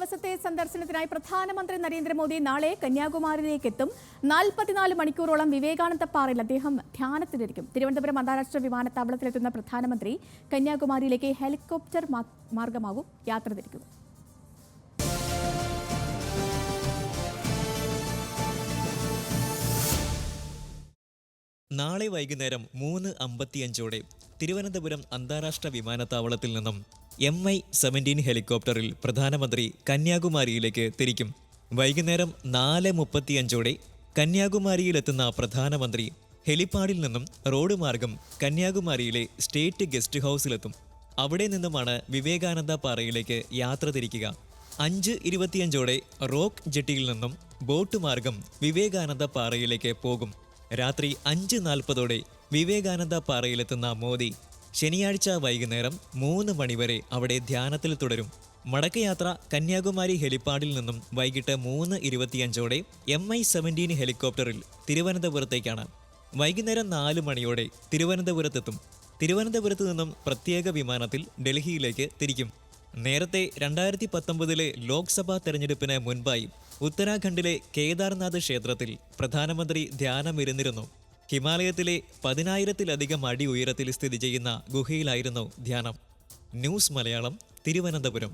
ദിവസത്തെ സന്ദർശനത്തിനായി പ്രധാനമന്ത്രി നരേന്ദ്രമോദി നാളെ കന്യാകുമാരിയിലേക്ക് എത്തും നാൽപ്പത്തിനാല് മണിക്കൂറോളം വിവേകാനന്ദ പാറയിൽ അദ്ദേഹം ധ്യാനത്തിലിരിക്കും. തിരുവനന്തപുരം അന്താരാഷ്ട്ര വിമാനത്താവളത്തിലെത്തുന്ന പ്രധാനമന്ത്രി കന്യാകുമാരിയിലേക്ക് ഹെലികോപ്റ്റർ മാർഗമാകും യാത്ര തിരിക്കും നാളെ വൈകുന്നേരം മൂന്ന് അമ്പത്തിയഞ്ചോടെ തിരുവനന്തപുരം അന്താരാഷ്ട്ര വിമാനത്താവളത്തിൽ നിന്നും എം ഐ സെവന്റീൻ ഹെലികോപ്റ്ററിൽ പ്രധാനമന്ത്രി കന്യാകുമാരിയിലേക്ക് തിരിക്കും. വൈകുന്നേരം നാല് മുപ്പത്തിയഞ്ചോടെ കന്യാകുമാരിയിലെത്തുന്ന പ്രധാനമന്ത്രി ഹെലിപ്പാഡിൽ നിന്നും റോഡ് മാർഗം കന്യാകുമാരിയിലെ സ്റ്റേറ്റ് ഗസ്റ്റ് ഹൗസിലെത്തും. അവിടെ നിന്നുമാണ് വിവേകാനന്ദ പാറയിലേക്ക് യാത്ര തിരിക്കുക. അഞ്ച് ഇരുപത്തിയഞ്ചോടെ റോക്ക് ജെട്ടിയിൽ നിന്നും ബോട്ട് മാർഗം വിവേകാനന്ദ പാറയിലേക്ക് പോകും. രാത്രി അഞ്ച് നാൽപ്പതോടെ വിവേകാനന്ദ പാറയിലെത്തുന്ന മോദി ശനിയാഴ്ച വൈകുന്നേരം മൂന്ന് മണിവരെ അവിടെ ധ്യാനത്തിൽ തുടരും. മടക്കയാത്ര കന്യാകുമാരി ഹെലിപ്പാഡിൽ നിന്നും വൈകിട്ട് മൂന്ന് ഇരുപത്തിയഞ്ചോടെ എം ഐ സെവന്റീൻ ഹെലികോപ്റ്ററിൽ തിരുവനന്തപുരത്തേക്കാണ്. വൈകുന്നേരം നാല് മണിയോടെ തിരുവനന്തപുരത്തെത്തും. തിരുവനന്തപുരത്ത് നിന്നും പ്രത്യേക വിമാനത്തിൽ ഡൽഹിയിലേക്ക് തിരിക്കും. നേരത്തെ രണ്ടായിരത്തി പത്തൊമ്പതിലെ ലോക്സഭാ തെരഞ്ഞെടുപ്പിന് മുൻപായി ഉത്തരാഖണ്ഡിലെ കേദാർനാഥ് ക്ഷേത്രത്തിൽ പ്രധാനമന്ത്രി ധ്യാനമിരുന്നിരുന്നു. ഹിമാലയത്തിലെ പതിനായിരത്തിലധികം അടി ഉയരത്തിൽ സ്ഥിതി ചെയ്യുന്ന ഗുഹയിലായിരുന്നു ധ്യാനം. ന്യൂസ് മലയാളം തിരുവനന്തപുരം.